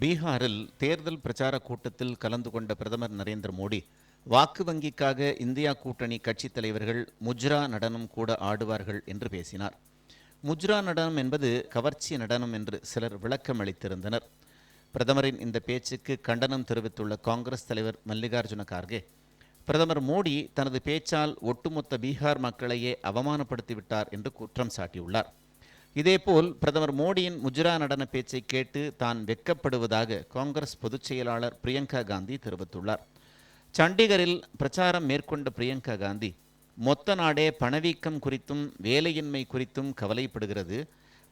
பீகாரில் தேர்தல் பிரச்சார கூட்டத்தில் கலந்து கொண்ட பிரதமர் நரேந்திர மோடி வாக்கு வங்கிக்காக இந்தியா கூட்டணி கட்சித் தலைவர்கள் முஜ்ரா நடனம் கூட ஆடுவார்கள் என்று பேசினார். முஜ்ரா நடனம் என்பது கவர்ச்சி நடனம் என்று சிலர் விளக்கம் அளித்திருந்தனர். பிரதமரின் இந்த பேச்சுக்கு கண்டனம் தெரிவித்துள்ள காங்கிரஸ் தலைவர் மல்லிகார்ஜுன கார்கே பிரதமர் மோடி தனது பேச்சால் ஒட்டுமொத்த பீகார் மக்களையே அவமானப்படுத்திவிட்டார் என்று குற்றம் சாட்டியுள்ளார். இதேபோல் பிரதமர் மோடியின் முஜ்ரா நடன பேச்சை கேட்டு தான் வெட்கப்படுவதாக காங்கிரஸ் பொதுச் செயலாளர் பிரியங்கா காந்தி தெரிவித்துள்ளார். சண்டிகரில் பிரச்சாரம் மேற்கொண்ட பிரியங்கா காந்தி மொத்த நாடே பணவீக்கம் குறித்தும் வேலையின்மை குறித்தும் கவலைப்படுகிறது.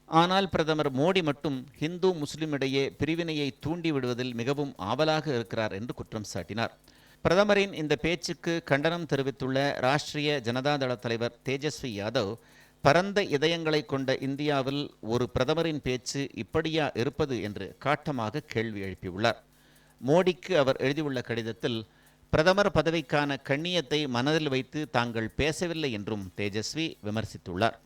ஆனால் பிரதமர் மோடி மட்டும் ஹிந்து முஸ்லிம் இடையே பிரிவினையை தூண்டி விடுவதில் மிகவும் ஆவலாக இருக்கிறார் என்று குற்றம் சாட்டினார். பிரதமரின் இந்த பேச்சுக்கு கண்டனம் தெரிவித்துள்ள ராஷ்டிரிய ஜனதாதள தலைவர் தேஜஸ்வி யாதவ் பரந்த இதயங்களை கொண்ட இந்தியாவில் ஒரு பிரதமரின் பேச்சு இப்படியா இருப்பது என்று காட்டமாக கேள்வி எழுப்பியுள்ளார். மோடிக்கு அவர் எழுதியுள்ள கடிதத்தில் பிரதமர் பதவிக்கான கண்ணியத்தை மனதில் வைத்து தாங்கள் பேசவில்லை என்றும் தேஜஸ்வி விமர்சித்துள்ளார்.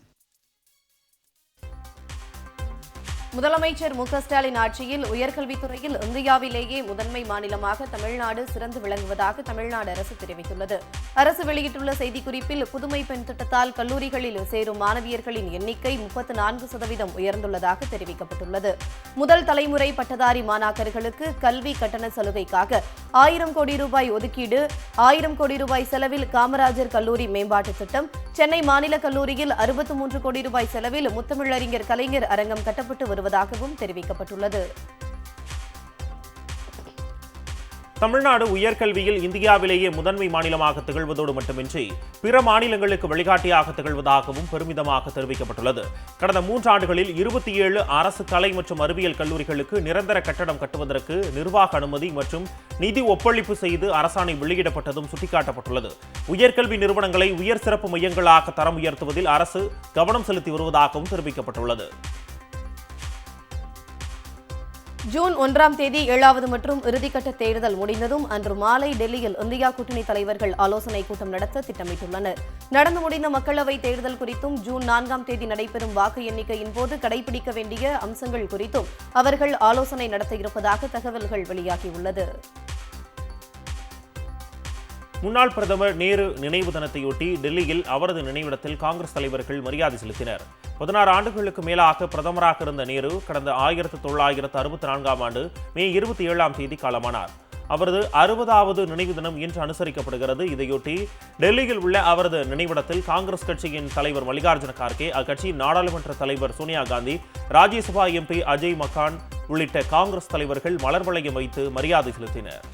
முதலமைச்சர் மு ஸ்டாலின் ஆட்சியில் உயர்கல்வித்துறையில் இந்தியாவிலேயே முதன்மை மாநிலமாக தமிழ்நாடு சிறந்து விளங்குவதாக தமிழ்நாடு அரசு தெரிவித்துள்ளது. அரசு வெளியிட்டுள்ள செய்திக்குறிப்பில் புதுமை பெண் திட்டத்தால் கல்லூரிகளில் சேரும் மாணவியர்களின் எண்ணிக்கை முப்பத்து நான்கு சதவீதம் உயர்ந்துள்ளதாக தெரிவிக்கப்பட்டுள்ளது. முதல் தலைமுறை பட்டதாரி மாணாக்கர்களுக்கு கல்வி கட்டண சலுகைக்காக ஆயிரம் கோடி ரூபாய் ஒதுக்கீடு ஆயிரம் கோடி ரூபாய் செலவில் காமராஜர் கல்லூரி மேம்பாட்டு திட்டம் சென்னை மாநில கல்லூரியில் அறுபத்து மூன்று கோடி ரூபாய் செலவில் முத்தமிழறிஞர் கலைஞர் அரங்கம் கட்டப்பட்டு வரும் வருவதாகவும் தெரிவிக்கப்பட்டுள்ளது. தமிழ்நாடு உயர்கல்வியில் இந்தியாவிலேயே முதன்மை மாநிலமாக திகழ்வதோடு மட்டுமின்றி பிற மாநிலங்களுக்கு வழிகாட்டியாக திகழ்வதாகவும் பெருமிதமாக தெரிவிக்கப்பட்டுள்ளது. கடந்த மூன்றாண்டுகளில் இருபத்தி ஏழு அரசு கலை மற்றும் அறிவியல் கல்லூரிகளுக்கு நிரந்தர கட்டடம் கட்டுவதற்கு நிர்வாக அனுமதி மற்றும் நிதி ஒப்பளிப்பு செய்து அரசாணை வெளியிடப்பட்டதும் சுட்டிக்காட்டப்பட்டுள்ளது. உயர்கல்வி நிறுவனங்களை உயர் சிறப்பு மையங்களாக தரம் உயர்த்துவதில் அரசு கவனம் செலுத்தி வருவதாகவும் தெரிவிக்கப்பட்டுள்ளது. ஜூன் ஒன்றாம் தேதி ஏழாவது மற்றும் இறுதிக்கட்ட தேர்தல் முடிந்ததும் அன்று மாலை டெல்லியில் இந்தியா கூட்டணி தலைவர்கள் ஆலோசனை கூட்டம் நடத்த திட்டமிட்டுள்ளனர். நடந்து முடிந்த மக்களவை தேர்தல் குறித்தும் ஜூன் நான்காம் தேதி நடைபெறும் வாக்கு எண்ணிக்கையின் போது கடைபிடிக்க வேண்டிய அம்சங்கள் குறித்தும் அவர்கள் ஆலோசனை நடத்த இருப்பதாக தகவல்கள் வெளியாகியுள்ளது. முன்னாள் பிரதமர் நேரு நினைவு தினத்தையொட்டி டெல்லியில் அவரது நினைவிடத்தில் காங்கிரஸ் தலைவர்கள் மரியாதை செலுத்தினர். பதினாறு ஆண்டுகளுக்கு மேலாக பிரதமராக இருந்த நேரு கடந்த ஆயிரத்து தொள்ளாயிரத்து அறுபத்தி நான்காம் ஆண்டு மே இருபத்தி ஏழாம் தேதி காலமானார். அவரது அறுபதாவது நினைவு தினம் இன்று அனுசரிக்கப்படுகிறது. இதையொட்டி டெல்லியில் உள்ள அவரது நினைவிடத்தில் காங்கிரஸ் கட்சியின் தலைவர் மல்லிகார்ஜுன கார்கே அக்கட்சியின் நாடாளுமன்ற தலைவர் சோனியா காந்தி ராஜ்யசபா எம்பி அஜய் மக்கான் உள்ளிட்ட காங்கிரஸ் தலைவர்கள் மலர் வளையம் வைத்து மரியாதை செலுத்தினர்.